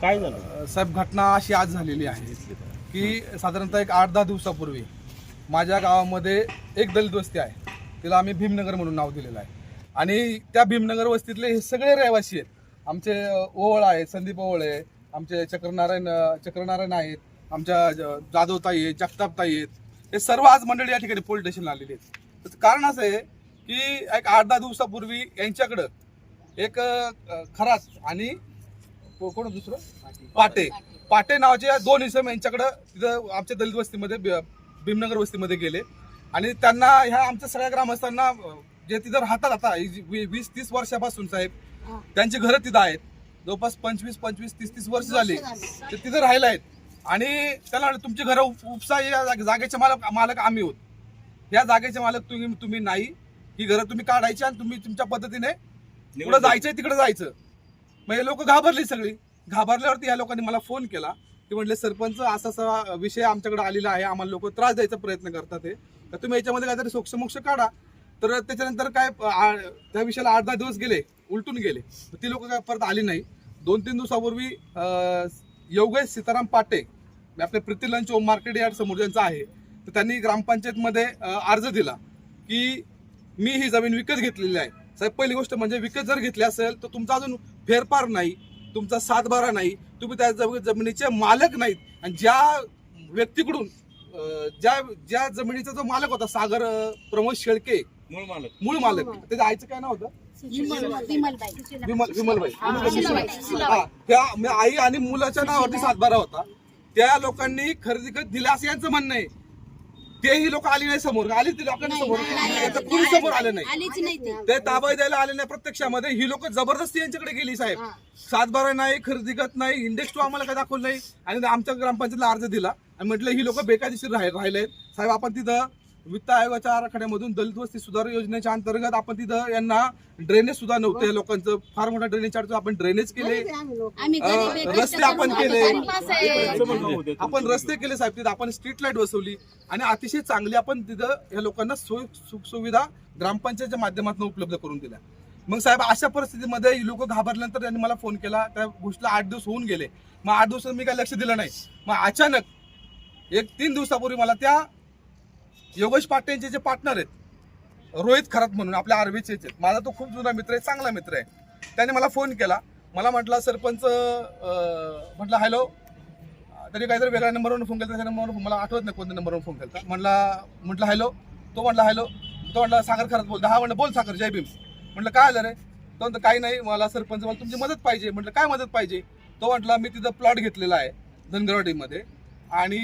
काय झालं? साहेब घटना अशी आज झालेली आहे की साधारणतः एक आठ दहा दिवसापूर्वी माझ्या गावामध्ये एक दलित वस्ती आहे. तिला आम्ही भीमनगर म्हणून नाव दिलेलं आहे. आणि त्या भीमनगर वस्तीतले हे सगळे रहिवासी आहेत. आमचे ओवळ आहेत संदीप ओवळ आहे आमचे चक्रनारायण चक्रनारायण आहेत आमच्या ज- जाधवताई आहेत जगतापताई आहेत. हे सर्व आज मंडळी या ठिकाणी पोलीस स्टेशनला आलेले आहेत. त्याचं कारण असं आहे की एक आठ दहा दिवसापूर्वी यांच्याकडं एक खराच आणि कोण होतं दुसरं? पाटे. पाटे नावाचे दोन इसम यांच्याकडं तिथं आमच्या दलित वस्तीमध्ये भीमनगर वस्तीमध्ये गेले. आणि त्यांना ह्या आमच्या सगळ्या ग्रामस्थांना जे तिथं राहतात आता वीस तीस वर्षापासून साहेब त्यांची घरं तिथं आहेत. जवळपास पंचवीस पंचवीस तीस तीस वर्ष झाली. ते तिथं राहिला आहेत. आणि त्याला तुमची घरं उप- उपसा या जागे- जागेचे मालक मालक आम्ही आहोत. या जागेचे मालक तुम्ही तुम्ही नाही. ही घरं तुम्ही काढायची आणि तुम्ही तुमच्या पद्धतीने पुढे जायचंय तिकडे जायचं. म्हणजे मग हे लोक घाबरली सगळी. घाबरल्यावरती या लोकांनी मला फोन केला. ते म्हटले सरपंच असा असा विषय आमच्याकडे आलेला आहे. आम्हाला लोक त्रास द्यायचा प्रयत्न करतात हे. तर तुम्ही याच्यामध्ये काहीतरी सोक्षमोक्ष काढा. तर त्याच्यानंतर काय आ- त्या विषयाला आठ दहा दिवस गेले उलटून गेले. ती लोक काय परत आली नाही. दोन तीन दिवसापूर्वी योगेश सीताराम पाटे आपल्या Preeti lunch Om market yard समोर ज्यांचा आहे तर त्यांनी ग्रामपंचायतमध्ये अर्ज दिला की मी ही जमीन विकत घेतलेली आहे. साहेब पहिली गोष्ट म्हणजे विकत जर घेतली असेल तर तुमचा अजून फेरफार नाही तुमचा सातबारा नाही तुम्ही त्या जमी- जमिनीचे मालक नाहीत. आणि ज्या व्यक्तीकडून ज्या ज्या जमिनीचा जो मालक होता सागर प्रमोद शेळके मूळ मालक. मूळ मालक त्याच्या आईचं काय नाव होतं? विमल विमलबाई. हा, त्या आई आणि मुलाच्या नावावरती सातबारा होता. त्या लोकांनी खरेदी करत दिल्या असं यांचं म्हणणं आहे. तेही लोक आली नाही समोर. आली ती लोकांनी समोर. कुणी समोर आलं नाही आलीच नाही ते. ताबा द्यायला आले नाही प्रत्यक्षामध्ये. ही लोक जबरदस्ती यांच्याकडे गेली साहेब. सातबारा नाही खरेदी करत नाही इंडेक्स टू आम्हाला काय दाखवलं नाही. आणि आमच्या ग्रामपंचायतला अर्ज दिला. आणि म्हटलं ही लोक बेकायदेशीर राहि राहिले साहेब आपण तिथं वित्त आयोगाच्या आराखड्यामधून दलित वस्ती सुधार योजनेच्या अंतर्गत आपण तिथं यांना ड्रेनेज सुद्धा नव्हतं या लोकांचं. फार मोठा ड्रेनेज चार्ज आपण ड्रेनेज केले. रस्ते आपण केले. आपण रस्ते केले साहेब तिथं. आपण स्ट्रीट लाइट बसवली. आणि अतिशय चांगली आपण तिथं या लोकांना सोय सुख सुविधा ग्रामपंचायतच्या माध्यमातून उपलब्ध करून दिल्या. मग साहेब अशा परिस्थितीमध्ये लोक घाबरल्यानंतर त्यांनी मला फोन केला. त्या गोष्टीला आठ दिवस होऊन गेले. मग आठ दिवसात मी काही लक्ष दिलं नाही. मग अचानक एक तीन दिवसापूर्वी मला त्या योगेश पाटेंचे जे पार्टनर आहेत रोहित खरात म्हणून आपल्या आर्वीचे माझा तो खूप जुना मित्र आहे चांगला मित्र आहे. त्याने मला फोन केला. मला म्हटलं सरपंच म्हटलं हॅलो तरी काहीतरी वेगळ्या नंबरवरून फोन केला त्याच्या नंबरवर मला आठवत नाही कोणत्या नंबरवरून फोन केला. म्हटला म्हटलं हॅलो तो म्हटला हॅलो तो म्हटला सागर खरात बोल. दहा म्हणलं बोल सागर जय भीम. म्हटलं काय आलं रे? तो म्हणतो काही नाही. मला सरपंच मला तुमची मदत पाहिजे. म्हटलं काय मदत पाहिजे? तो म्हटला मी तिथं प्लॉट घेतलेला आहे धनगरवाडीमध्ये. आणि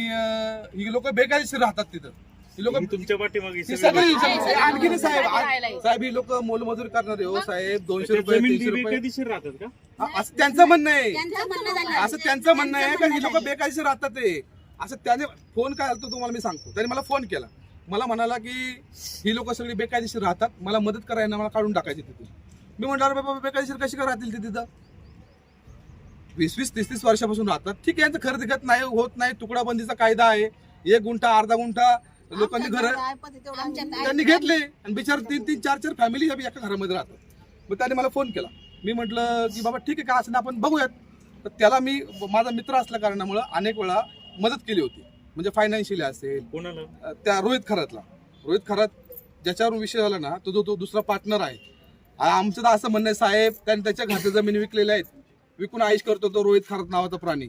ही लोक बेकायदेशीर राहतात तिथं. ही लोक तुमच्या पाठीमागे सगळी सगळी लोकं- आणखी साहेब. साहेब ही लोक मोलमजुरी करणारे हो साहेब. दोनशे रुपये जमीन तीनशे रुपये. बेकायदेशीर राहतात का? हा, असं त्यांचं म्हणणं आहे. त्यांचं म्हणणं झालं. असं त्यांचं म्हणणं आहे का ही लोक बेकायदेशीर राहतात ते? असं त्याने फोन काय आलतो तुम्हाला मी सांगतो. त्याने मला फोन केला. मला म्हणाला की ही लोक सगळी बेकायदेशीर राहतात. मला मदत करायला मला काढून टाकायची तिथून मी म्हटलं अरे बाबा बेकायदेशीर कशी काय राहतील ते तिथं? वीस वीस तीस तीस वर्षापासून राहतात. ठीक आहे यांचं खरेदी नाही होत नाही. तुकडा बंदीचा कायदा आहे. एक गुंठा अर्धा गुंठा लोकांनी घर आमच्यात त्यांनी घेतले. आणि बिचार तीन तीन चार चार फॅमिली एका घरामध्ये राहतात. मग त्याने मला फोन केला. मी म्हटलं की बाबा ठीक आहे काय असं ना आपण बघूयात. तर त्याला मी माझा मित्र असल्या कारणामुळं अनेक वेळा मदत केली होती. म्हणजे फायनान्शियली असेल कोणाला? त्या रोहित खरातला. रोहित खरात ज्याच्यावर विषय झाला ना तो जो तो दुसरा पार्टनर आहे. आमचं तर असं म्हणणं आहे साहेब त्याने त्याच्या घरच्या जमिनी विकलेल्या आहेत. विकून आयुष करतो तो रोहित खरात नावाचा प्राणी.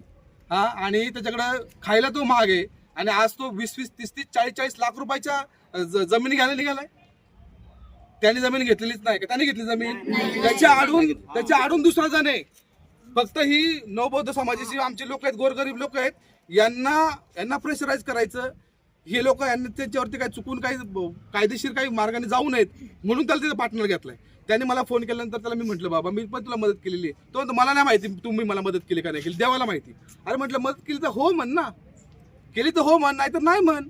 हा आणि त्याच्याकडं खायला तो महाग आहे आणि आज तो वीस वीस तीस तीस चाळीस चाळीस लाख रुपयाच्या जमिनी घ्यायला निघालाय? त्याने जमीन घेतलेलीच नाही का? त्याने घेतली जमीन? त्याच्या आडून त्याच्या आडून दुसरा जण आहे. फक्त ही नवबौद्ध समाजाची आमचे लोक आहेत गोरगरीब लोक आहेत. यांना यांना प्रेशराईज करायचं. हे लोक यांना त्याच्यावरती काही चुकून काही कायदेशीर काही मार्गाने जाऊ नयेत. म्हणून त्याला तिथे पार्टनर घेतलाय. त्याने मला फोन केल्यानंतर त्याला मी म्हटलं बाबा मी पण तुला मदत केलेली आहे. तो मला नाही माहिती तुम्ही मला मदत केली का नाही केली? देवाला माहिती. अरे म्हटलं मदत केली तर हो म्हण ना. केली तर हो म्हण नाही तर नाही म्हण.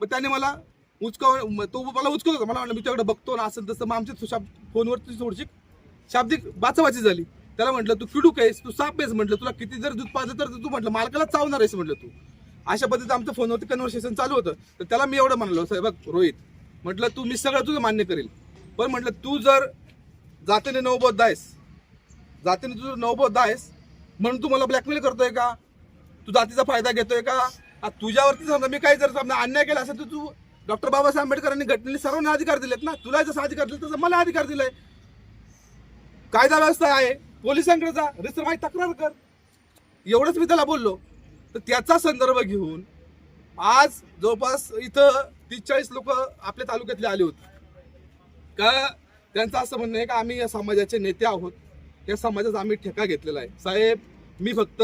मग त्याने मला उचकाव तो मला उचकत होता. मला म्हणलं मी तुझ्याकडे बघतो ना असं तसं. मग आमच्या शाब फोनवरती थोडीशी शाब्दिक बाचाबाची झाली. त्याला म्हटलं तू फिडूक आहेस तू साप आहेस म्हटलं तुला किती जर दूध पाजलं तर तू म्हटलं मालकाला चावणार आहेस म्हटलं तू. अशा पद्धतीचं आमचं फोनवरती कन्व्हर्सेशन चालू होतं. तर त्याला मी एवढं म्हणलो साहेब रोहित म्हटलं तू मी सगळं तुझं मान्य करेल. पण म्हटलं तू जर जातीने नवबोध आहेस जातीने तुझं नवबोध आहेस म्हणून तू मला ब्लॅकमेल करतोय का? तू जातीचा फायदा घेतोय का? तुझ्यावरती समजा मी काही जर समजा अन्याय केला असेल तर तू डॉक्टर बाबासाहेब आंबेडकरांनी घटनेने सर्वांना अधिकार दिलेत ना? तुला जसं अधिकार दिला तसं मला अधिकार दिलाय. कायदा व्यवस्था आहे. पोलिसांकडे जा. रजिस्टर माहिती तक्रार कर. एवढंच मी त्याला बोललो. तर त्याचा संदर्भ घेऊन आज जवळपास इथं तीस चाळीस लोक आपल्या तालुक्यातले आले होते. का त्यांचं असं म्हणणं आहे का आम्ही या समाजाचे नेते आहोत. या समाजाचा आम्ही ठेका घेतलेला आहे. साहेब मी फक्त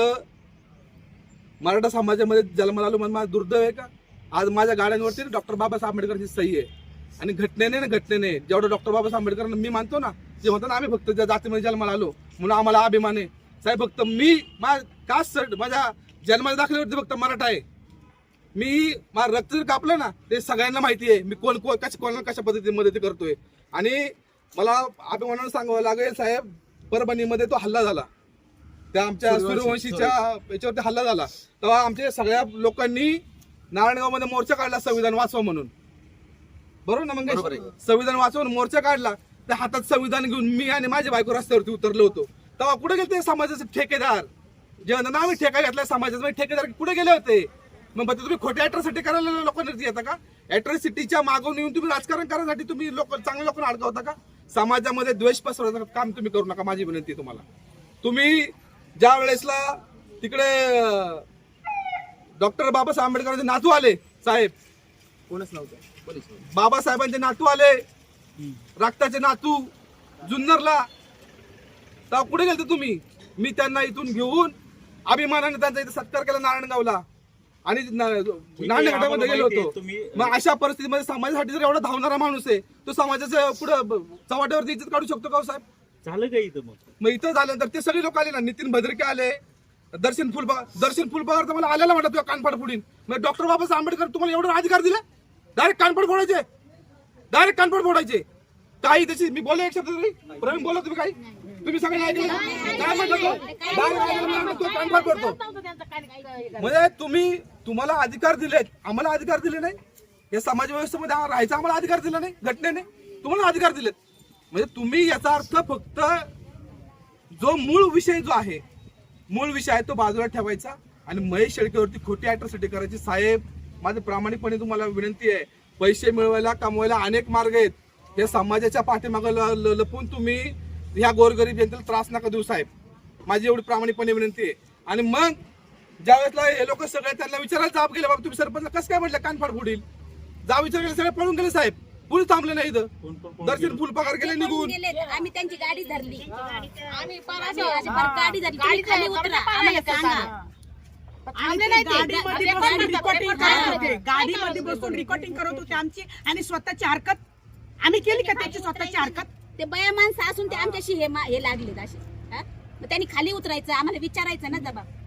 मराठा समाजामध्ये जन्माला आलो म्हणून माझा दुर्दैव आहे का? आज माझ्या गाड्यांवरती डॉक्टर बाबासाहेब आंबेडकरची सही आहे. आणि घटनेने ना घटनेने जेवढं डॉक्टर बाबासाहेब आंबेडकरांना मी मानतो ना जे म्हणतो ना आम्ही फक्त ज्या जातीमध्ये जन्माला आलो म्हणून आम्हाला अभिमान आहे. साहेब फक्त मी मा कास्ट सर्ट माझ्या जन्माच्या दाखल्यावरती फक्त मराठा आहे. मी माझं रक्त जर कापलं ना ते सगळ्यांना माहिती आहे. मी कोण कोण कशा कोणाला कशा पद्धतीने मदत करतोय. आणि मला अभिमानानं सांगावं लागेल साहेब परभणीमध्ये तो हल्ला झाला. त्या आमच्या सूर्यवंशीच्या याच्यावरती हल्ला झाला. तेव्हा आमच्या सगळ्या लोकांनी नारायणगावमध्ये मोर्चा काढला संविधान वाचवा म्हणून. बरोबर ना मग संविधान वाचवा मोर्चा काढला त्या हातात संविधान घेऊन मी आणि माझी बायको रस्त्यावरती उतरलो होतो. तेव्हा कुठे गेले ते समाजाचे ठेकेदार? जे म्हणतात ना आम्ही ठेका घेतला समाजाचा ठेकेदार कुठे गेले होते? मग तुम्ही खोट्या अॅट्रॉसिटी करायला लोकांना येता का? अॅट्रॉसिटीच्या मागून येऊन तुम्ही राजकारण करण्यासाठी तुम्ही लोक चांगल्या लोकांना अडकवता का? समाजामध्ये द्वेष पसरवण्याचं काम तुम्ही करू नका माझी विनंती तुम्हाला. तुम्ही ज्या वेळेसला तिकडे डॉक्टर बाबासाहेब आंबेडकरांचे नातू आले साहेब. कोणच नव्हतं? बाबासाहेबांचे नातू आले. रक्ताचे नातू जुन्नरला. तेव्हा कुठे गेलते तुम्ही? मी त्यांना इथून घेऊन अभिमानाने त्यांचा इथे सत्कार केला नारायणगावला. आणि नाणेघाटामध्ये गेलो होतो. तुम्ही- मग अशा परिस्थितीमध्ये समाजासाठी जर एवढा धावणारा माणूस आहे तो समाजाच्या पुढे चव्हाट्यावरती इज्जत काढू शकतो का हो साहेब? झालं का इथं मग? मग इथं झाल्यानंतर ते सगळे लोक आले ना. नितीन भद्रके आले दर्शन फुलबा दर्शन फुलबावर तर मला आलेला म्हणतात तुझ्या कानपाड पुढील. मग डॉक्टर बाबासाहेब आंबेडकर तुम्हाला एवढा अधिकार दिला? डायरेक्ट कानपाड फोडायचे. डायरेक्ट कानपाड फोडायचे. काही त्याची मी बोलले एक शब्द तरी? प्रवीण बोला तुम्ही काही? तुम्ही सगळ्यांना ऐकलं काय म्हटलं तो? Direct ऐकलं तो फोडतो. म्हणजे तुम्ही तुम्हाला अधिकार दिलेत. आम्हाला अधिकार दिले नाही. या समाज व्यवस्थेमध्ये आ- राहायचा आम्हाला अधिकार दिला नाही. घटनेने तुम्हाला अधिकार दिलेत. म्हणजे तुम्ही याचा अर्थ फक्त जो मूळ विषय जो आहे मूळ विषय आहे तो बाजूला ठेवायचा. आणि महेश शेळकेवरती खोटी अॅट्रॉसिटी करायची. साहेब माझे प्रामाणिकपणे तुम्हाला विनंती आहे पैसे मिळवायला कमवायला अनेक मार्ग आहेत. या समाजाच्या पाठीमागं ल- ल- लपून तुम्ही ह्या गोरगरीब जनतेला त्रास नका देऊ साहेब. माझी एवढी प्रामाणिकपणे विनंती आहे. आणि मग ज्या वेळेसला हे लोक सगळे त्यांना विचारायला जाब गेले बाबा तुम्ही सरपंच कसं काय म्हटलं कानफाड फुडील? जा विचार केला सगळे पळून गेले साहेब. पुढे थांबले नाही इथं. दर्शन फुल पगार गेले निघून. आम्ही त्यांची गाडी धरली. आम्ही गाडी धरली. खाली उतरा. आम्हाला सांगा. आम्ही नाही ते गाडीमध्ये बसून रिकॉर्डिंग करत होते. आमची आणि स्वतःची हरकत. आम्ही केली का त्याची स्वतःची हरकत? ते बया माणसं असून ते आमच्याशी हे मा- हे लागलेत असे. हा? मग त्यांनी खाली उतरायचं आम्हाला विचारायचं ना जबाब.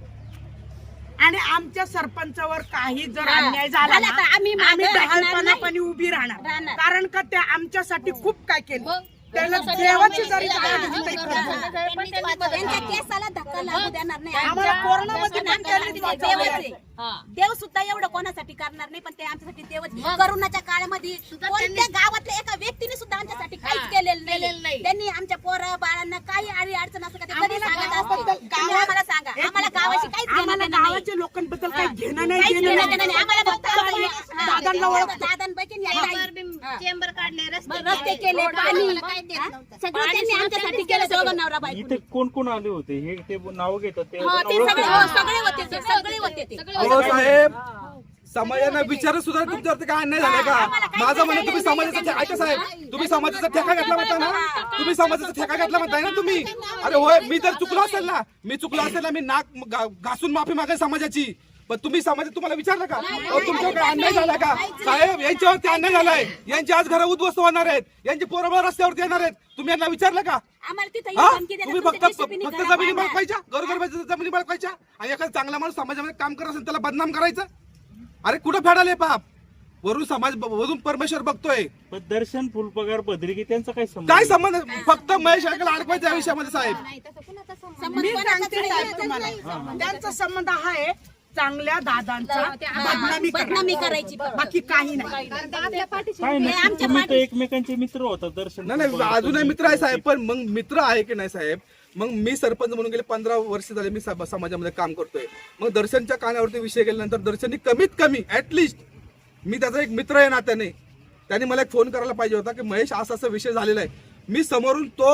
आणि आमच्या सरपंचावर काही जर हा. अन्याय झाला झाला ना, तर आम्ही मागं उभी राहणार. राहणार. कारण का ते आमच्यासाठी खूप काय केलं? मग? त्याला देवाची जरी जागा दिली तरी कमी. त्यांच्या केसाला धक्का लागू देणार नाही. आम्हाला कोरोनामध्ये पण त्यांनी ते वाचवलं देवच. आहे. आहे. देव सुद्धा एवढं कोणासाठी करणार नाही पण ते आमच्यासाठी देवच. करोनाच्या काळामध्ये कोणत्या गावातल्या एका व्यक्तीने सुद्धा आमच्यासाठी काहीच केलेलं नाही. त्यांनी आमच्या पोरं बाळांना काही आडी अडचण असं का ते कधी सांगत तुम्ही आम्हाला सांगा आम्हाला गावाशी काहीच घेणं आम्हाला देणं नाही. गावाच्या लोकांबद्दल काही घेणं नाही काहीच देणं घेणं देणं नाही. नाही. आम्हाला फक्त आम्ही दादांना ओळखतो दादांपैकी या ताई. चेंबर काढले रस्ते मग रस्ते केले पाणी? सगळं त्यांनी आमच्यासाठी केलं दोघं नवरा बायको इथे कोण कोण आले होते? हे ते नाव घेतात ते हो ते ओळखतो सगळे का? हो, सगळे होते ते सगळे होते ते. अहो साहेब समाजाने विचार सुद्धा तुमच्यावरती काय अन्याय झालाय का? माझं म्हणणं तुम्ही समाजाचा ठे- ऐका साहेब तुम्ही समाजाचा ठेका घेतला म्हणता ना? तुम्ही समाजाचा ठेका घेतला म्हणताय ना तुम्ही? अरे होय मी जर चुकलो असेल ना. मी चुकलो असेल ना मी नाक घासून माफी मागेल समाजाची. पण तुम्ही समाजात तुम्हाला विचारलं का? अहो, तुमच्यावर काय अन्याय झाला का? साहेब यांच्यावरती अन्याय झालाय. यांची आज घरं उद्ध्वस्त होणार आहेत. यांची पोरं रस्त्यावरती येणार आहेत. तुम्ही यांना विचारलं का? आम्हाला तिथे हा? येऊन धमकी देतात, तुम्ही तुमच्या फक्त JCB नी फक्त घरा जमिनी बांधा. बळकायच्या गरगरबाच्या जमिनी बळकायच्या आणि एखादा चांगला माणूस समाजामध्ये काम करत असेल त्याला बदनाम करायचं? अरे कुठं फेडाले पाप? वरून समाज वरून परमेश्वर बघतोय. पण दर्शन फुलपगार बद्रिकी त्यांचा काय संबंध? काय संबंध? फक्त महेश आडकला अडकवायचं या विषयामध्ये साहेब. संबंध? मी कोणाचाच सांगते नाही. साहेब तुम्हाला. त्यांचा संबंध हा आहे चांगल्या दादांचा बदनामी बदनामी करा. करायची बाकी काही नाही. काय नाही. आमच्या तुम्ही तर पाठी- एकमेकांचे मित्र होता दर्शन नाही नाही अजूनही मित्र आहे साहेब पण मग मित्र आहे की नाही साहेब मग मी सरपंच म्हणून गेले पंधरा वर्ष झाले मी सम- समाजामध्ये काम करतोय. मग दर्शनच्या कानावरती विषय गेल्यानंतर दर्शननी कमीत कमी ऍटलिस्ट मी त्याचा एक मित्र आहे नात्याने त्याने मला एक फोन करायला पाहिजे होता की महेश असा असा विषय झालेला आहे. मी समोरून तो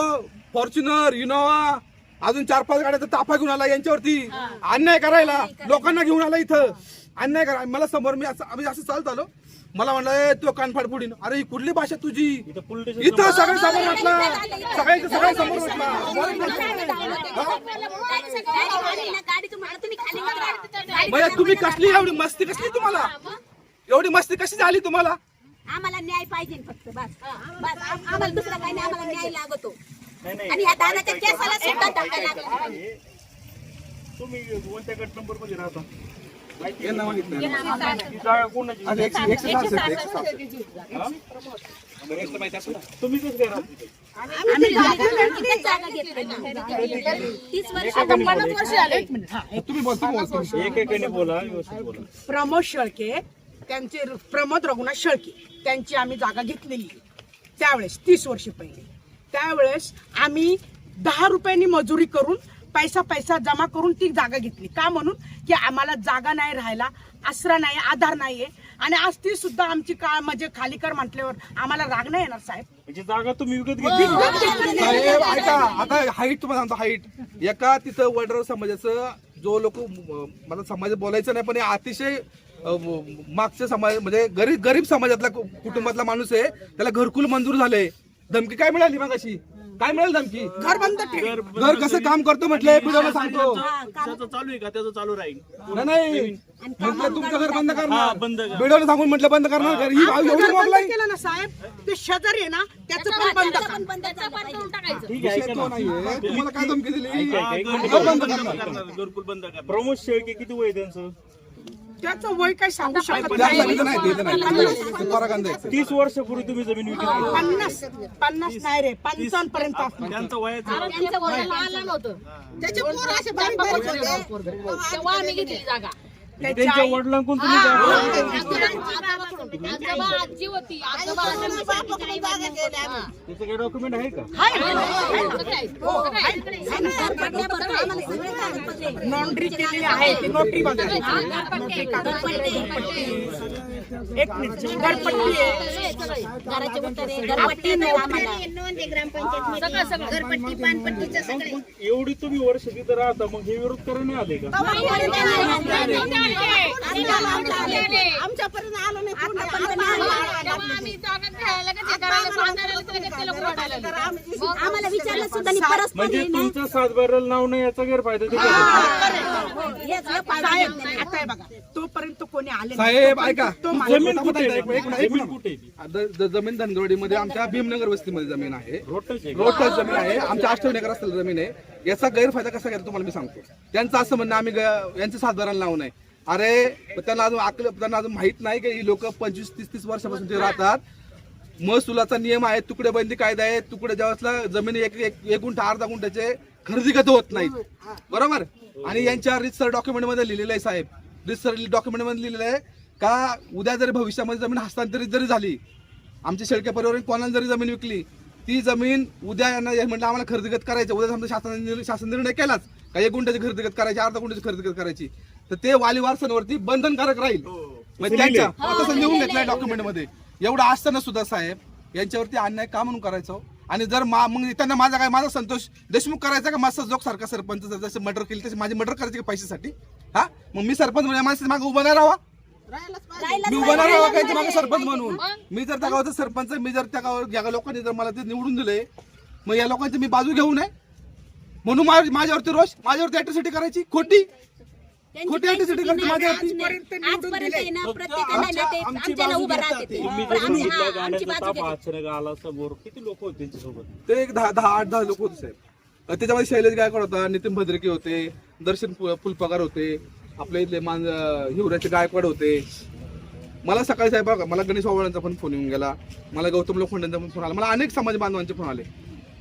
फॉर्च्युनर इनोवा अजून चार पाच गाड्याचा ताफा घेऊन आला यांच्यावरती. अन्याय करायला. लोकांना घेऊन आला इथं. अन्याय करा. मला समोर मी असं आम्ही असं चालत आलो. मला म्हणलं तो कानफाड पुढीन अरे ही कुठली भाषा तुझी? इथं पोलीस इथं सगळे समोर म्हटलं. सगळे सगळे समोर म्हटलं. म्हणजे तुम्ही कसली एवढी मस्ती कसली तुम्हाला? एवढी मस्ती कशी झाली तुम्हाला? आम्हाला न्याय पाहिजे फक्त बस. बस. आम- आम्हाला दुसरा काही नाही. आम्हाला न्याय लागतो. आणि दादाच्या केसाला सुद्धा धक्का लागला. तुम्ही कोणत्या गट नंबरमध्ये राहता. माहिती यांना माहीत नाही. आहे? ती जागा कोणाची. तुम्ही कसं काय राहता तिथे? घेतली तीस वर्ष तुम्ही बोल तुम्ही बोल तुम्ही. एकेकाने बोला व्यवस्थित बोला. प्रमोद शेळके त्यांचे प्रमोद रघुनाथ शेळके त्यांची आम्ही जागा घेतलेली त्यावेळेस तीस वर्ष पहिले. त्यावेळेस आम्ही दहा रुपयांनी मजुरी करून पैसा पैसा जमा करून ती जागा घेतली. का म्हणून? की आम्हाला जागा नाही राहायला आसरा नाही आधार नाहीये. आणि आज ती सुद्धा आमची का म्हणजे खाली कर म्हटल्यावर आम्हाला राग नाही येणार साहेब? म्हणजे जागा तुम्ही विकत घेतली. साहेब ऐका आता हाईट तुम्हाला सांगतो हाईट एका तिथं वडर समाजाचं जो लोक मला समाज बोलायचं नाही पण हे अतिशय अ, मागच्या समाज म्हणजे गरीब गरीब समाजातला कु- कुटुंबातला माणूस आहे त्याला घरकुल मंजूर झाले धमकी काय मिळाली मग अशी काय मिळाली धमकी? घर बंद ठेव. घर कसं काम करतो म्हटलंय पिढ्याला सांगतो. त्याचं चालू आहे का? त्याचं चालू राहील. नाही, नाही. म्हटलं तुमचं घर बंद हा करणार बंद करा. बिडवलं सांगून म्हटलं बंद करणार. घर ही भाव एवढी घर बंद केलं ना साहेब ते शेजारी आहे ना त्याचं पण बंद त्याचं करा. पण बंद झालं पाहिजे. ठीक आहे विषय ऐका तो ना. नाहीये. तुम्हाला काय धमकी दिली? ऐका, ऐका, एक मिनिट. घर बंद करणार. घरकुल बंद करा. प्रमोद शेळके किती वय आहे त्यांचं? त्याचं वय काही सांगू शकत नाही. तीस वर्षापूर्वी तुम्ही जमीन विकत घेतली. पन्नास पन्नास नाही रे पंचावन्न पर्यंत. त्यांचं वयाचं त्यांचं वय त्यांच्या वडिलांकडून तुम्ही त्याचं काही डॉक्युमेंट आहे का. नोंदणी केलेली आहे ती नोटरी बघा नोटरी कागद. एक मिनिट घरपट्टी आहे घराचे उतारे घरपट्टी आम्हाला एवढी तुम्ही वर्ष तिथं राहता मग हे विरोध करायला आले का आमच्यापर्यंत आलो नाही आम्हाला विचारलं सुद्धा नाही परस्पर म्हणजे. तुमचं सातबाऱ्याला नाव नाही याचा गैरफायदा ते तोपर्यंत कोणी आले नाही. साहेब ऐका तो जमीन कुठे आहे? एक मिनिट, एक जमीन. कुठे आहे ती? द- द- जमीन धनगडीमध्ये आमच्या भीमनगर वस्तीमध्ये जमीन आहे रोडटच आहे का? रोड जमीन आहे आमच्या अष्टविनायक रस्त्याला जमीन आहे याचा गैरफायदा कसा घ्यायचा तुम्हाला मी सांगतो त्यांचं असं म्हणणं आम्ही ग- यांचं सातबाराला लावू नये अरे त्यांना अजून आकल त्यांना अजून माहीत नाही की ही लोक पंचवीस तीस तीस वर्षापासून ते राहतात. महसुलाचा नियम आहे तुकडे बंदी कायदा आहे तुकडे ज्यावेळेसला जमीन एक एक एक गुंठा अर्धा गुंठ्याचे खरेदी कधी होत नाहीत. बरोबर? आणि यांच्या रितसर डॉक्युमेंटमध्ये लिहिलेलं आहे साहेब. रितसर डॉक्युमेंटमध्ये लिहिलेलं आहे का उद्या जरी भविष्यामध्ये जमीन हस्तांतरित जरी झाली आमच्या शेळके परिवाराने कोणाला जरी जमीन विकली ती जमीन उद्या यांना हे म्हटलं आम्हाला खरेदीगत करायचं उद्या समजा शासन शासन निर्णय केलाच का एक गुंठ्याची खरेदीगत करायची अर्धा गुंठ्याची खरेदीगत करायची. तर ते वाली वारसांवरती बंधनकारक राहील. म्हणजे त्यांच्या तसं लिहून घेतलंय डॉक्युमेंटमध्ये. एवढं असताना सुद्धा साहेब यांच्यावरती अन्याय का म्हणून करायचं? आणि जर मा मग त्यांना माझा काय माझा संतोष देशमुख करायचा का? माझा जोक सारखा सरपंच जर जसे मर्डर केली तसे माझी मर्डर करायची का पैशासाठी? हा? मग मी सरपंच म्हणजे माझ्या मागे उभा नाही राहावा? मी उभा नाही राहावा काय मागे सरपंच म्हणून. मी जर त्या गावाचा सरपंच मी जर त्या गावावर या लोकांनी जर मला ते निवडून दिले मग या लोकांची मी बाजू घेऊ नये? म्हणून माझ्या- माझ्यावरती रोष माझ्यावरती अॅट्रॉसिटी करायची? खोटी? खोटी आजपर्यंत- आहे ना प्रत्येकाला ना ते आमची आमच्याला बाजू उभं घेतात राहते. ते. ते. तुम्ही पण जर आमची- बघितलं आमची गाड्याचा बाजू ताप घेते. अचानक आला समोर किती लोक होते त्यांच्यासोबत? ते एक दहा दहा आठ दहा लोक होते साहेब. अं, त्याच्यामध्ये शैलेश गायकवाड होता नितीन भद्रके होते दर्शन फुलपगार होते आपल्या इथले मान अं, हिवऱ्याचे गायकवाड होते. मला सकाळी साहेब बघा मला गणेश वावळांचा पण फोन येऊन गेला. मला गौतम लोखंडांचा पण फोन आला. मला अनेक समाज बांधवांचे फोन आले.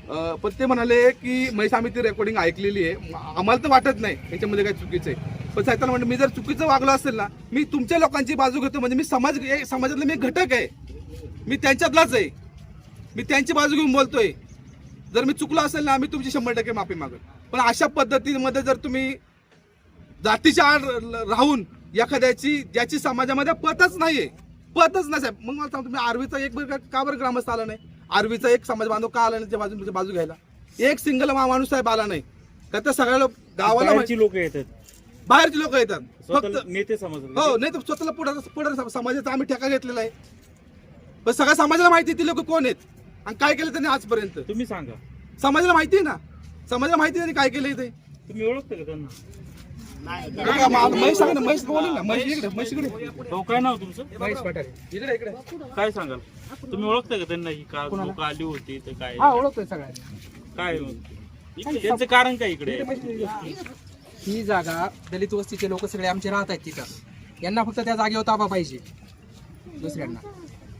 अं, पण ते म्हणाले की महेश आम्ही ती रेकॉर्डिंग ऐकलेली आहे. म- आम्हाला तर वाटत नाही. याच्यामध्ये काही चुकीचं आहे. पण साहेब म्हणजे मी जर चुकीचं वागलो असेल ना मी तुमच्या लोकांची बाजू घेतो म्हणजे मी समाज समाजातला मी घटक आहे. मी त्यांच्यातलाच आहे. मी त्यांची बाजू घेऊन बोलतोय. जर मी चुकलो असेल ना मी तुमची शंभर टक्के माफी मागेल पण अशा पद्धतीमध्ये जर तुम्ही जातीच्या आड राहून एखाद्याची ज्याची समाजामध्ये पतच नाहीये पतच नाही साहेब. मग मला सांगतो तुम्ही आर्वीचा एक बरं का- बरं ग्रामस्थ आला नाही? आर्वीचा एक समाज बांधव का आला नाही त्या बाजू बाजू घ्यायला? एक सिंगल माणूस साहेब आला नाही. का तर सगळ्या लोक गावाला लोक येतात. बाहेरचे लोक येतात. स्वतः फक्त नेते समजले. हो नाही तर स्वतःला पुढे पुढे समाजाचा आम्ही ठेका घेतलेला आहे. पण सगळ्या समाजाला माहिती ती लोक कोण आहेत. आणि काय केलं त्यांनी आजपर्यंत? तुम्ही सांगा. समाजाला माहिती आहे ना? समाजाला माहिती आहे त्यांनी काय केलं ते? तुम्ही ओळखता का त्यांना? महेश सांगा ना महेश बोलेल ना महेश इकडे महेश इकडे. हो काय नाव तुमचं? महेश पठारे. इकडे इकडे. काय सांगाल? तुम्ही ओळखता का त्यांना ही का लोक आली होती तर काय? हा ओळखतोय सगळ्यांना. काय? त्यांचं कारण काय इकडे? ही जागा दलित वस्तीचे लोक सगळे आमचे राहत आहेत तिथं. यांना फक्त त्या जागेवर ताबा पाहिजे. दुसऱ्यांना.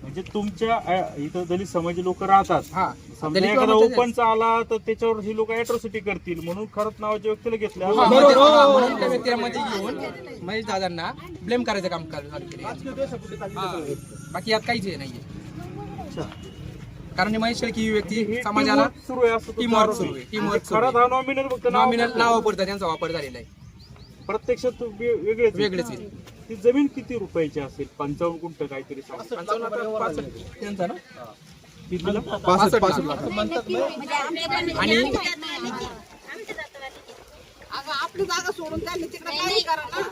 म्हणजे तुमच्या अ, इथं दलित समाजी लोक राहतात. हा. समजा दलित एखादा ओपनचा आला तर त्याच्यावर ही लोक अॅट्रॉसिटी करतील म्हणून खरंच नावाच्या व्यक्तीला घेतलं. हा, म्हणजे- हा, म्हणून त्या व्यक्तीमध्ये घेऊन महेश दादांना ब्लेम करायचं काम कर- चालू केले हा. बाकी यात काहीच हे नाहीये. कारण हे महेश शेळके ही व्यक्ती हे समाजाला सुरू आहे असं टीमवर्क आरोप सुरू आहे. टीमवर्क खरं हा नॉमिनल फक्त नाव नॉमिनल नाव वापरतात त्यांचा वापर झालेला आहे. प्रत्यक्षात वेगळेच आहे. वेगळेच आहे ती जमीन किती रुपयाची असेल? पंचावन्न गुंठ काहीतरी सांगा. त्यांचा ना? कितीला? पासष्ट. पासष्ट. लाख म्हणजे आणि आपली जागा सोडून त्यांनी तिकडे काही करा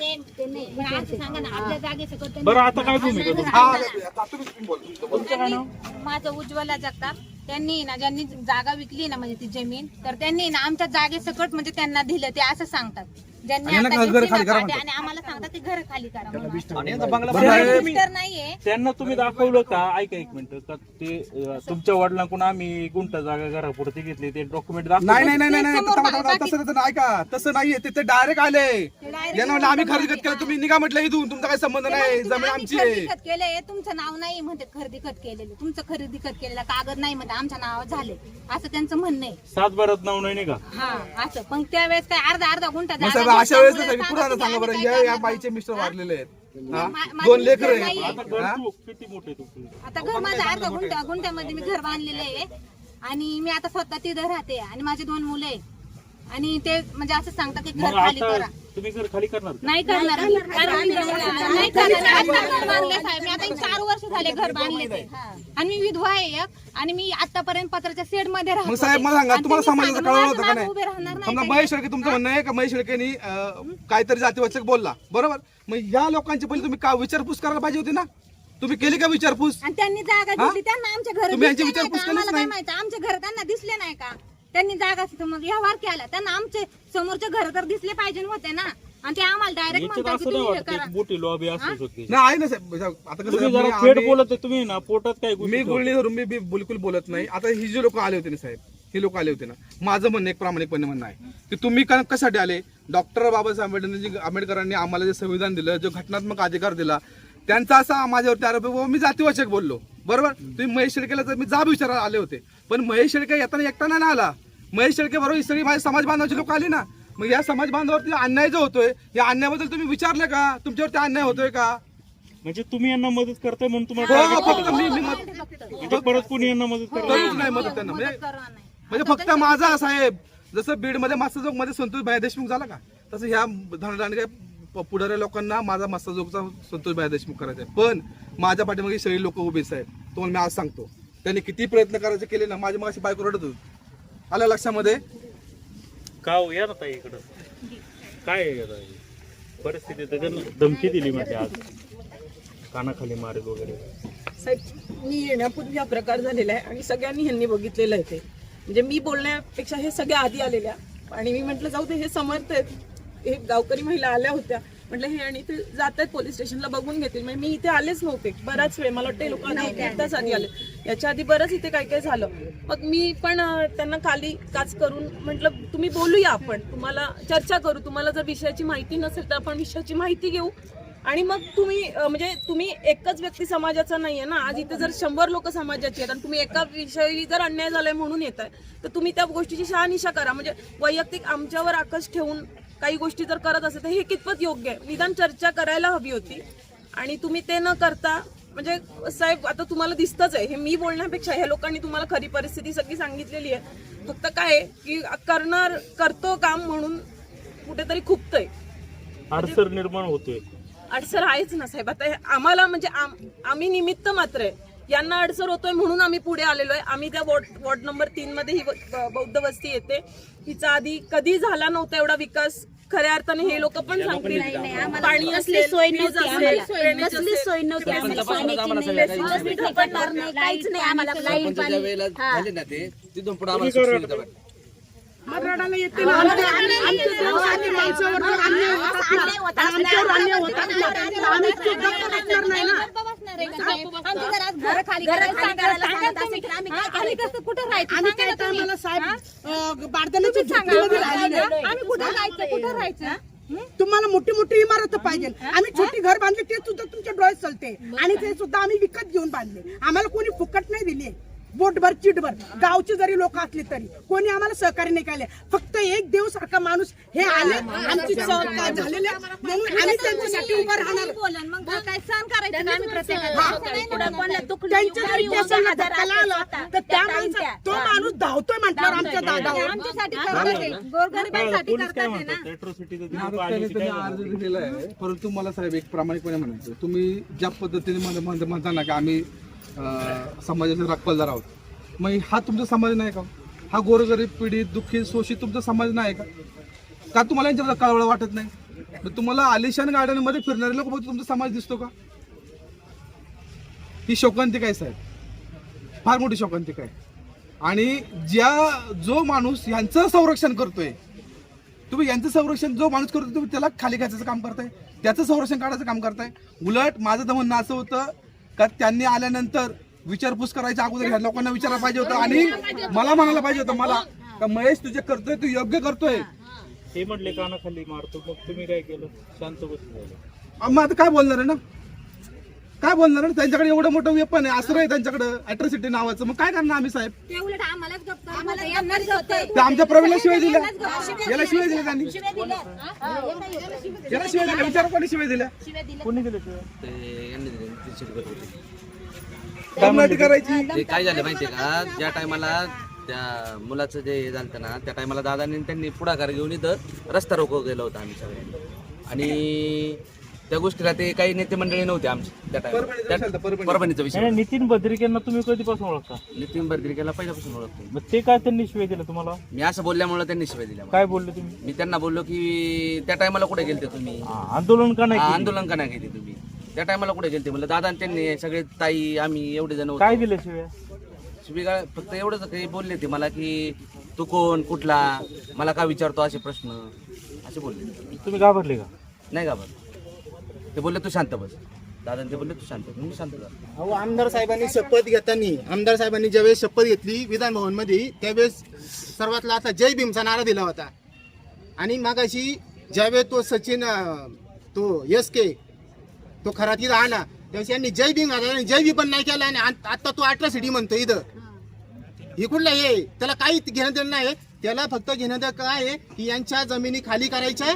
सांगा ना आपल्या जागेचं करतो बरं आता काय भूमिका तुमची? हा आता तुम्ही तुम्ही बोला. त्यांनी माझं उज्ज्वला जगताप त्यांनी ना ज्यांनी जागा विकली ना म्हणजे ती जमीन तर त्यांनी ना आमच्या जागेसकट म्हणजे त्यांना दिलं ते असं सांगतात. ज्यांनी आणि यांना आता घर घेतली खाली ना करा पाट्या म्हणतात. आणि आम्हाला सांगतात ते घर खाली करा म्हणून. बरं साहेब, मिस्टर नाहीये. त्यांना तुम्ही दाखवलं का? ऐका एक मिनिट. का ते अं, तुमच्या वडिलांकडून आम्ही गुंठ जागा घरापुरती घेतली. ते डॉक्युमेंट नाही नाही नाही नाही नाही. समोर थांबा, थांबा, बाकी- तसं तसं ऐका तसं नाहीये. ते ते डायरेक्ट आले. यांना आम्ही खरेदी खत केलं. तुम्ही निघा म्हटलं इथून. तुमचा काही संबंध नाही. जमीन आमची आहे. खत केलंय. तुमचं नाव नाही म्हणते खरेदी खत केलेलं. तुमचं खरेदी खत केलेलं कागद नाही म्हणते. आमच्या नावावर झाले. असं त्यांचं म्हणणं आहे. सात बारात नाव नाही का हा असं. पण त्यावेळेस काय अर्धा अर्धा गुंठा मग साहेब अशा वेळेस ना पुन्हा सांगा सांगा बरं. या या बाईचे मिस्टर वाढलेले आहेत. हा? मा- माझे दोन लेकर आहेत. नाहीये. आता घर तू किती मोठे तुमचे. आता घर माझं अर्धा गुंठा गुंठ्यामध्ये मी घर बांधलेलं आहे आणि मी आता स्वतः तिथं राहते आणि माझे दोन मुलं आहे आणि ते म्हणजे असं सांगतात की घर खाली आता करा. तुम्ही घर खाली करणार का? नाही करणार. कारण नाही करणार. आता घर बांधले साहेब. मी आता एक चार वर्ष झाले घर बांधले ते. आणि मी विधवा आहे एक. आणि मी आतापर्यंत पत्राच्या शेडमध्ये राहत मग साहेब होते. मला सांगा आणि तुम्हाला समाजाचं कळवलं होतं का मागं उभे राहणार नाही नाही समजा ते. महेश शेळके तुमचं म्हणणं आहे का? महेश शेळकेनी अं, काहीतरी जातीवाचक बोलला. बरोबर? मग या लोकांची पहिले तुम्ही का विचारपूस करायला पाहिजे होती ना? तुम्ही केली का विचारपूस? आणि त्यांनी जागा हा? घेतली. त्यांना आमच्या घर तुम्ही यांची विचारपूस? केलीच आम्हाला काय नाही. माहिती? आमचे घर त्यांना दिसले नाही का? त्यांनी जागा समोर व्यवहार केला त्यांना आमचे समोरचे घर तर दिसले पाहिजे होते ना. आणि ते आम्हाला डायरेक्ट याच्यात म्हणतात की असं नाही तुम्ही हे वाटत करा. एक मोठी लॉबी असू शकते. नाही आहे ना साहेब आता कसं तुम्ही आहे, जरा मी- थेट आम्ही- बोलत आहे, तुम्ही ना पोटात काय गोष्टी मी गुळणी धरून मी बी- बिलकुल बोलत नाही. आता ही जी लोक आले होते ना साहेब ही लोक आले होते ना माझं म्हणणं एक प्रामाणिकपणे म्हणणं आहे की तुम्ही का- कशासाठी आले? डॉक्टर बाबासाहेब आंबेडकरांनी आंबेडकरांनी आम्हाला जे संविधान दिलं जो घटनात्मक अधिकार दिला त्यांचा असा माझ्यावरती आरोप आहे, बाबा मी जातीवाचक बोललो. बरोबर? तुम्ही महेश शेळकेला तर मी जाब विचारायला आले होते पण महेश शेळके येताना एकटा नाही आला. महेश शेळके बरोबर ही सगळी माझ्या समाज बांधवाची लोक आली ना मग या समाज बांधवावरती अन्याय जो होतोय या अन्यायाबद्दल तुम्ही विचारलं का? तुमच्यावरती अन्याय होतोय का? म्हणजे तुम्ही यांना मदत करताय म्हणून तुम्हाला हो, target फक्त केलं. मी मी मत- म्हणजे परत कोणी यांना मदत करूच नाही. मदत त्यांना. म्हणजे म्हणजे फक्त माझा साहेब जसं बीडमध्ये मत्स्यजोगमध्ये संतोष भाई देशमुख झाला का? तसं ह्या धनरांडगे पुढाऱ्या लोकांना माझा मत्स्यजोगचा संतोष भाई देशमुख करायचा आहे पण माझ्या पाठीमागे सगळी लोक उभे साहेब तुम्हाला मी आज सांगतो. त्यांनी किती प्रयत्न करायचे केले ना माझी माशी बायको रडत होती. आलं लक्षामध्ये? का हो या ना ताई इकडं. काय आहे आता? ही? परिस्थिती तर धमकी दिली म्हणजे आज. कानाखाली मारेल वगैरे. साहेब मी येण्यापूर्वी हा प्रकार झालेला आहे आणि सगळ्यांनी ह्यांनी बघितलेलं आहे ते. म्हणजे मी बोलण्यापेक्षा हे सगळे आधी आलेल्या. आणि मी म्हटलं जाऊ दे हे समर्थ आहेत. हे गावकरी महिला आल्या होत्या. म्हटलं हे आणि ते जात आहेत पोलीस स्टेशनला बघून घेतील. म्हणजे मी इथे आलेच नव्हते. बराच वेळ मला वाटतं लोक आधी एक तास आधी आले. याच्या आधी बरंच इथे काय काय झालं. मग मी पण त्यांना खाली काच करून म्हटलं तुम्ही बोलूया आपण. तुम्हाला चर्चा करू. तुम्हाला जर विषयाची माहिती नसेल तर आपण विषयाची माहिती घेऊ. आणि मग तुम्ही म्हणजे तुम्ही एकच व्यक्ती समाजाचा नाही आहे ना. आज इथे जर शंभर लोक समाजाची आहेत आणि तुम्ही एका विषयी जर अन्याय झालाय म्हणून येत आहे तर तुम्ही त्या गोष्टीची शहानिशा करा. म्हणजे वैयक्तिक आमच्यावर आकश ठेवून काही गोष्टी जर करत असेल तर हे कितपत योग्य आहे? निदान चर्चा करायला हवी होती. आणि तुम्ही ते न करता म्हणजे साहेब आता तुम्हाला दिसतच आहे. हे मी बोलण्यापेक्षा ह्या लोकांनी तुम्हाला खरी परिस्थिती सगळी सांगितलेली आहे. फक्त काय आहे की करणार करतो काम म्हणून कुठेतरी खुपतंय. अडसर निर्माण होतोय. अडसर आहेच ना साहेब. आता आम्हाला म्हणजे आम- आम्ही निमित्त मात्र आहे. यांना अडसर होतोय म्हणून आम्ही पुढे आलेलो आहे. आम्ही त्या वॉर्ड वॉर्ड नंबर तीन मध्ये ही बौद्ध वस्ती येते. हिचा आधी कधी झाला नव्हता एवढा विकास? खऱ्या अर्थाने हे लोक पण सांगतील. पाणी असेल, सोय नव्हती असेल. सोय नव्हती आम्हाला काहीच नाही लाइट तिथून पुढे येते असला, तर आम्ही काय तर आम्हाला साहेब? बारदाण्याच्या झोपडीमध्ये कुठे राहायचं? तुम्हाला मोठी मोठी इमारत पाहिजे. आम्ही छोटी घर बांधले ते सुद्धा तुमच्या डोळ्यात चालते. आणि ते सुद्धा आम्ही विकत घेऊन बांधले. आम्हाला कोणी फुकट नाही दिली. बोटभर चिटभर. गावचे जरी लोक असले तरी कोणी आम्हाला सहकार्य नाही केले फक्त एक देव सारखा माणूस हे आले आमची सहकार झालेले म्हणून आम्ही त्यांच्यासाठी उभं राहणार. मग काय सहन करायचं? का आम्ही प्रत्येकाला त्यांच्या जरी केसाला धक्का आला तर त्या माणसा तो माणूस धावतोय म्हटल्यावर आमच्या दादावर. आमच्यासाठी करतात ते. गोरगरिबांसाठी पोलीस काय करतात ते ना. म्हणतात अॅट्रॉसिटीचं आता तुम्ही त्याने पाहिजे त्यांनी अर्ज दिलेला आहे. परंतु मला साहेब एक प्रामाणिकपणे म्हणायचं. तुम्ही ज्या पद्धतीने म्हण- म्हण- म्हणता ना की आम्ही समाजाचे रखवालदार आहोत. मग हा तुमचा समाज नाही का? हा गोरगरीब पीडित दुःखी शोषित तुमचा समाज नाही का? का तुम्हाला यांच्या कळवळ वाटत नाही? तुम्हाला आलिशान गार्डनमध्ये फिरणारे लोक तुमचा समाज दिसतो का? ही शोकांतिका आहे साहेब. फार मोठी शोकांतिका आहे. आणि ज्या जो माणूस यांचं संरक्षण करतोय तुम्ही यांचं संरक्षण जो माणूस करतो तुम्ही त्याला खाली घ्यायचं काम करताय. त्याचं संरक्षण काढायचं काम करताय. उलट माझं तर म्हणणं असं होतं का त्यांनी आल्यानंतर विचारपूस करायच्या अगोदर ह्या लोकांना विचारायला पाहिजे होतं आणि मला म्हणायला पाहिजे होतं मला का महेश तुझे करतोय तू योग्य करतोय. ते म्हटले कानाखाली मारतो मग तुम्ही काय केलं? शांत बसले मग आता काय बोलणार आहे ना? काय बोलणार आहे? त्यांच्याकडे एवढं मोठं वेपन आहे. असं आहे त्यांच्याकडे. अॅट्रॉसिटी नावाचं. मग काय करणार आम्ही साहेब? ते उलट आम्हालाच गप्प करतात. यांनाच गप्प करतात. ते आमच्या प्रवीणला शिवाय दिल्या याला शिवाय दिल्या त्यांनी. याला शिवाय दिल्या विचार कोणी शिवाय दिल्या कोणी दिले ते ते यांनी दिले, तीनशे रुपये होते. दमदाटी करायची. ते काय झालं माहितीये का? ज्या टायमाला त्या मुलाचं जे हे झालं ना त्या टायमाला दादांनी त्यांनी पुढाकार घेऊन इथं रस्ता रोको गेलो होता आम्ही आणि त्या गोष्टीला ते काही नेते मंडळी नव्हते आमचे त्या परभणीचा विषय. परभणीचा. नाही, नितीन बद्रिकेंना तुम्ही कधीपासून ओळखता? नितीन बर्दिकेला पहिल्यापासून ओळखतो. मग ते काय त्यांनी शिवाय दिलं तुम्हाला? मी असं बोलल्यामुळे त्यांनी शिवाय दिल्या मला. काय बोलले तुम्ही? मी त्यांना बोललो की त्या टायमाला कुठे गेलते तुम्ही? हा, आंदोलन का नाही हा, केलं? आंदोलन का नाही केली तुम्ही? त्या टायमाला कुठे गेलते? म्हणलं दादा आणि त्यांनी सगळे ताई आम्ही एवढे जण काय होतो दिलं शिवाय? शिबिका फक्त एवढंच काही बोलले ते मला की तू कोण? कुठला? मला का विचारतो असे प्रश्न? असे बोलले. तुम्ही घाबरले का? नाही का बरं ते बोलले तू शांत बस. दादा ते बोलले तू शांत बस. मी शांत झालो अहो आमदार साहेबांनी शपथ घेताना आमदार साहेबांनी ज्यावेळेस शपथ घेतली विधान भवनमध्ये त्यावेळेस सर्वात आता जय भीमचा नारा दिला होता. आणि मागाशी ज्यावेळेस तो सचिन अं, तो एस के तो खरा तिथं आला त्यावेळेस यांनी जय भीम घातला आणि जय भीम पण नाही केला आणि आत- आता तो अट्रॉसिटी म्हणतो इथं. इकडला हे? त्याला काही घेणं देणं नाही. त्याला फक्त घेणं देणं काय आहे? की यांच्या जमिनी खाली करायच्या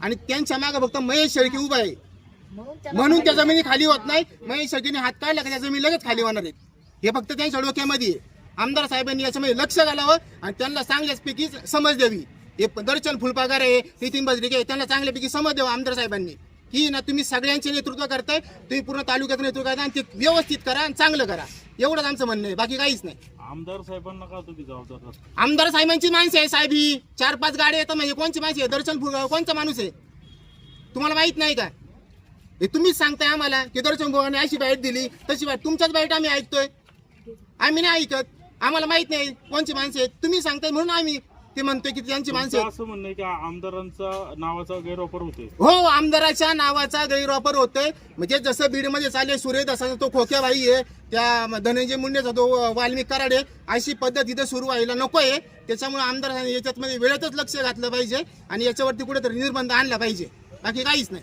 आणि त्यांच्या मागे फक्त महेश शेळके उभा आहे. म्हणून त्या जमिनी खाली होत नाही. महेश शेळकेने हात काढला का त्या जमिनी लगेच खाली होणार आहेत? हे फक्त त्यांच्या डोक्यामध्ये आमदार साहेबांनी याच्यामध्ये लक्ष घालावं आणि त्यांना चांगल्याचपैकी समज द्यावी. हे दर्शन फुलपागार आहे नितीन बजरिके आहे त्यांना चांगल्यापैकी समज द्यावं आमदार साहेबांनी. की ना तुम्ही सगळ्यांचे नेतृत्व करताय तुम्ही पूर्ण तालुक्याचं नेतृत्व करताय आणि ते व्यवस्थित करा आणि चांगलं करा. एवढंच आमचं म्हणणं आहे. बाकी काहीच नाही. आमदार साहेबांना का तुम्ही जबाबदार? आमदार साहेबांची माणसं आहे साहेब ही. चार पाच गाड्या येतात म्हणजे कोणची माणसं आहे? दर्शन फुल कोणचा माणूस आहे? तुम्हाला माहीत नाही का? हे तुम्हीच सांगताय आम्हाला की दर्शन अशी बाईट दिली तशी बाईट तुमच्याच बाईट आम्ही ऐकतोय. आम्ही नाही ऐकत. आम्हाला माहीत नाही कोणची माणसं आहेत. तुम्ही सांगताय म्हणून आम्ही ते म्हणतोय की त्यांची माणसं आहेत. असं म्हणणं आहे की आमदारांचा नावाचा गैरवापर होतोय. हो आमदाराच्या नावाचा गैरवापर होतोय. म्हणजे जसं बीडमध्ये चालले सुरेदासाचा तो खोक्याबाई आहे त्या धनंजय मुंडेचा तो वाल्मिक कराडे अशी पद्धत इथं सुरू व्हायला नको आहे त्याच्यामुळे आमदारांनी याच्यात मध्ये वेळेतच लक्ष घातलं पाहिजे आणि याच्यावरती कुठेतरी निर्बंध आणला पाहिजे. बाकी काहीच नाही.